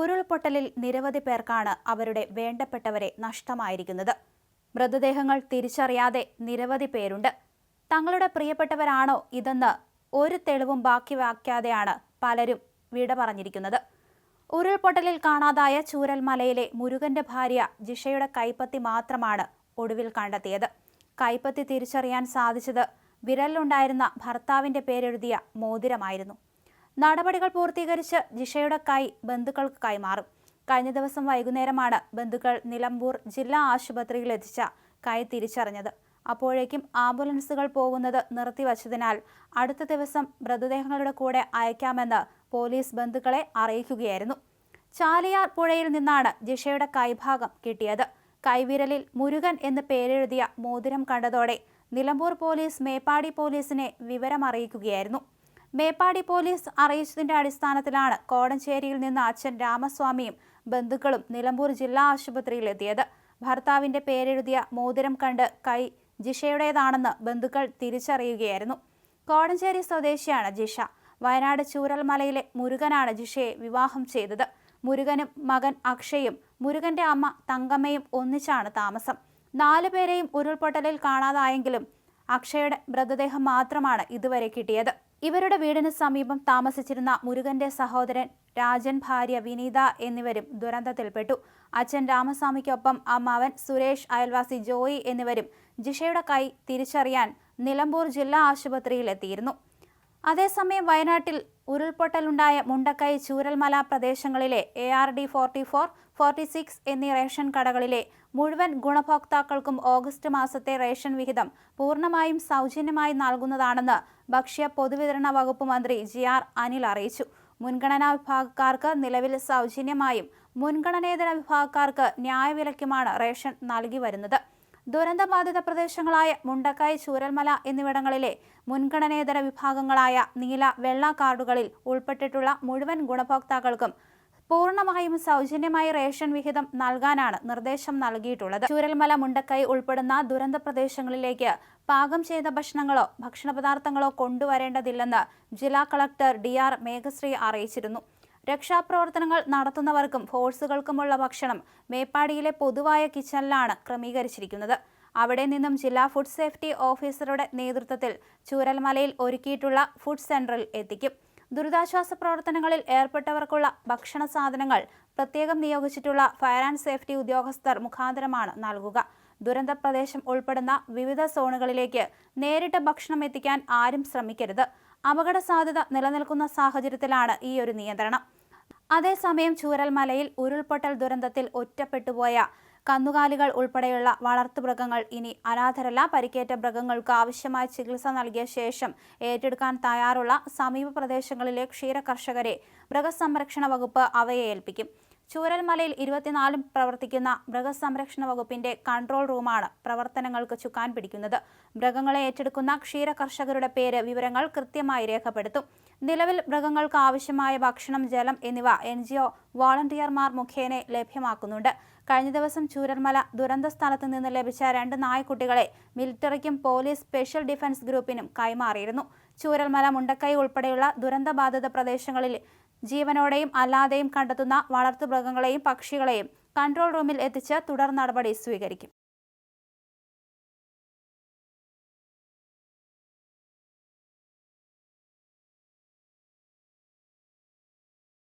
ഉരുൾപൊട്ടലിൽ നിരവധി പേർക്കാണ് അവരുടെ വേണ്ടപ്പെട്ടവരെ നഷ്ടമായിരിക്കുന്നത്. മൃതദേഹങ്ങൾ തിരിച്ചറിയാതെ നിരവധി പേരുണ്ട്. തങ്ങളുടെ പ്രിയപ്പെട്ടവരാണോ ഇതെന്ന് ഒരു തെളിവും ബാക്കി വാക്കാതെയാണ് പലരും വിട പറഞ്ഞിരിക്കുന്നത്. ഉരുൾപൊട്ടലിൽ കാണാതായ ചൂരൽമലയിലെ മുരുകന്റെ ഭാര്യ ജിഷയുടെ കൈപ്പത്തി മാത്രമാണ് ഒടുവിൽ കണ്ടെത്തിയത്. കൈപ്പത്തി തിരിച്ചറിയാൻ സാധിച്ചത് വിരലിലുണ്ടായിരുന്ന ഭർത്താവിന്റെ പേരെഴുതിയ മോതിരമായിരുന്നു. നടപടികൾ പൂർത്തീകരിച്ച് ജിഷയുടെ കൈ ബന്ധുക്കൾക്ക് കൈമാറും കഴിഞ്ഞ ദിവസം വൈകുന്നേരമാണ് ബന്ധുക്കൾ നിലമ്പൂർ ജില്ലാ ആശുപത്രിയിൽ എത്തിച്ച കൈ തിരിച്ചറിഞ്ഞത്. അപ്പോഴേക്കും ആംബുലൻസുകൾ പോകുന്നത് നിർത്തിവച്ചതിനാൽ അടുത്ത ദിവസം മൃതദേഹങ്ങളുടെ കൂടെ അയക്കാമെന്ന് പോലീസ് ബന്ധുക്കളെ അറിയിക്കുകയായിരുന്നു. ചാലിയാർ പുഴയിൽ നിന്നാണ് ജിഷയുടെ കൈഭാഗം കിട്ടിയത്. കൈവിരലിൽ മുരുകൻ എന്ന് പേരെഴുതിയ മോതിരം കണ്ടതോടെ നിലമ്പൂർ പോലീസ് മേപ്പാടി പോലീസിനെ വിവരമറിയിക്കുകയായിരുന്നു. മേപ്പാടി പോലീസ് അറിയിച്ചതിന്റെ അടിസ്ഥാനത്തിലാണ് കോടഞ്ചേരിയിൽ നിന്ന് അച്ഛൻ രാമസ്വാമിയും ബന്ധുക്കളും നിലമ്പൂർ ജില്ലാ ആശുപത്രിയിൽ എത്തിയത്. ഭർത്താവിന്റെ പേരെഴുതിയ മോതിരം കണ്ട് കൈ ജിഷയുടേതാണെന്ന് ബന്ധുക്കൾ തിരിച്ചറിയുകയായിരുന്നു. കോടഞ്ചേരി സ്വദേശിയാണ് ജിഷ. വയനാട് ചൂരൽമലയിലെ മുരുകനാണ് ജിഷയെ വിവാഹം ചെയ്തത്. മുരുകനും മകൻ അക്ഷയും മുരുകന്റെ അമ്മ തങ്കമ്മയും ഒന്നിച്ചാണ് താമസം. നാലു പേരെയും ഉരുൾപൊട്ടലിൽ കാണാതായെങ്കിലും അക്ഷയുടെ മൃതദേഹം മാത്രമാണ് ഇതുവരെ കിട്ടിയത്. ഇവരുടെ വീടിന് സമീപം താമസിച്ചിരുന്ന മുരുകന്റെ സഹോദരൻ രാജൻ ഭാര്യ വിനീത എന്നിവരും ദുരന്തത്തിൽപ്പെട്ടു. അച്ഛൻ രാമസ്വാമിക്കൊപ്പം അമ്മാവൻ സുരേഷ് അയൽവാസി ജോയി എന്നിവരും ജിഷയുടെ കൈ തിരിച്ചറിയാൻ നിലമ്പൂർ ജില്ലാ ആശുപത്രിയിൽ എത്തിയിരുന്നു അതേസമയം വയനാട്ടിൽ ഉരുൾപൊട്ടലുണ്ടായ മുണ്ടക്കൈ ചൂരൽമല പ്രദേശങ്ങളിലെ A R D forty four forty six എന്നീ റേഷൻ കടകളിലെ മുഴുവൻ ഗുണഭോക്താക്കൾക്കും ഓഗസ്റ്റ് മാസത്തെ റേഷൻ വിഹിതം പൂർണമായും സൗജന്യമായി നൽകുന്നതാണെന്ന് ഭക്ഷ്യ പൊതുവിതരണ വകുപ്പ് മന്ത്രി ജി ആർ അനിൽ അറിയിച്ചു. മുൻഗണനാ വിഭാഗക്കാർക്ക് നിലവിൽ സൗജന്യമായും മുൻഗണനേതര വിഭാഗക്കാർക്ക് ന്യായവിലയ്ക്കുമാണ് റേഷൻ നൽകി വരുന്നത്. ദുരന്തബാധിത പ്രദേശങ്ങളായ മുണ്ടക്കായ് ചൂരൽമല എന്നിവിടങ്ങളിലെ മുൻഗണനേതര വിഭാഗങ്ങളായ നീല വെള്ള കാർഡുകളിൽ ഉൾപ്പെട്ടിട്ടുള്ള മുഴുവൻ ഗുണഭോക്താക്കൾക്കും പൂർണമായും സൗജന്യമായി റേഷൻ വിഹിതം നൽകാനാണ് നിർദ്ദേശം നൽകിയിട്ടുള്ളത്. ചൂരൽമല മുണ്ടക്കൈ ഉൾപ്പെടുന്ന ദുരന്ത പ്രദേശങ്ങളിലേക്ക് പാകം ചെയ്ത ഭക്ഷണങ്ങളോ ഭക്ഷണപദാർത്ഥങ്ങളോ കൊണ്ടുവരേണ്ടതില്ലെന്ന് ജില്ലാ കളക്ടർ ഡി ആർ മേഘശ്രീ അറിയിച്ചിരുന്നു. രക്ഷാപ്രവർത്തനങ്ങൾ നടത്തുന്നവർക്കും ഫോഴ്സുകൾക്കുമുള്ള ഭക്ഷണം മേപ്പാടിയിലെ പൊതുവായ കിച്ചണിലാണ് ക്രമീകരിച്ചിരിക്കുന്നത്. അവിടെ നിന്നും ജില്ലാ ഫുഡ് സേഫ്റ്റി ഓഫീസറുടെ നേതൃത്വത്തിൽ ചൂരൽമലയിൽ ഒരുക്കിയിട്ടുള്ള ഫുഡ് സെന്ററിൽ എത്തിക്കും. ദുരിതാശ്വാസ പ്രവർത്തനങ്ങളിൽ ഏർപ്പെട്ടവർക്കുള്ള ഭക്ഷണ സാധനങ്ങൾ പ്രത്യേകം നിയോഗിച്ചിട്ടുള്ള ഫയർ ആൻഡ് സേഫ്റ്റി ഉദ്യോഗസ്ഥർ മുഖാന്തരമാണ് നൽകുക. ദുരന്ത പ്രദേശം ഉൾപ്പെടുന്ന വിവിധ സോണുകളിലേക്ക് നേരിട്ട് ഭക്ഷണം എത്തിക്കാൻ ആരും ശ്രമിക്കരുത്. അപകട സാധ്യത നിലനിൽക്കുന്ന സാഹചര്യത്തിലാണ് ഈ ഒരു നിയന്ത്രണം. അതേസമയം ചൂരൽമലയിൽ ഉരുൾപൊട്ടൽ ദുരന്തത്തിൽ ഒറ്റപ്പെട്ടുപോയ കന്നുകാലികൾ ഉൾപ്പെടെയുള്ള വളർത്തുമൃഗങ്ങൾ ഇനി അനാഥരല്ല. പരിക്കേറ്റ മൃഗങ്ങൾക്ക് ആവശ്യമായ ചികിത്സ നൽകിയ ശേഷം ഏറ്റെടുക്കാൻ തയ്യാറുള്ള സമീപ പ്രദേശങ്ങളിലെ ക്ഷീര കർഷകരെ മൃഗസംരക്ഷണ വകുപ്പ് അവയെ ഏൽപ്പിക്കും. ചൂരൽമലയിൽ ഇരുപത്തിനാലും പ്രവർത്തിക്കുന്ന മൃഗസംരക്ഷണ വകുപ്പിന്റെ കൺട്രോൾ റൂമാണ് പ്രവർത്തനങ്ങൾക്ക് ചുക്കാൻ പിടിക്കുന്നത്. മൃഗങ്ങളെ ഏറ്റെടുക്കുന്ന ക്ഷീര കർഷകരുടെ പേര് വിവരങ്ങൾ കൃത്യമായി രേഖപ്പെടുത്തും. നിലവിൽ മൃഗങ്ങൾക്ക് ആവശ്യമായ ഭക്ഷണം ജലം എന്നിവ എൻ ജി ഒ വോളണ്ടിയർമാർ മുഖേന ലഭ്യമാക്കുന്നുണ്ട്. കഴിഞ്ഞ ദിവസം ചൂരൽമല ദുരന്ത സ്ഥലത്ത് നിന്ന് ലഭിച്ച രണ്ട് നായ്ക്കുട്ടികളെ മിലിറ്ററിക്കും പോലീസ് സ്പെഷ്യൽ ഡിഫൻസ് ഗ്രൂപ്പിനും കൈമാറിയിരുന്നു. ചൂരൽമല മുണ്ടക്കൈ ഉൾപ്പെടെയുള്ള ദുരന്തബാധിത പ്രദേശങ്ങളിൽ ജീവനോടെയും അല്ലാതെയും കണ്ടെത്തുന്ന വളർത്തുമൃഗങ്ങളെയും പക്ഷികളെയും കൺട്രോൾ റൂമിൽ എത്തിച്ച് തുടർ നടപടി സ്വീകരിക്കും.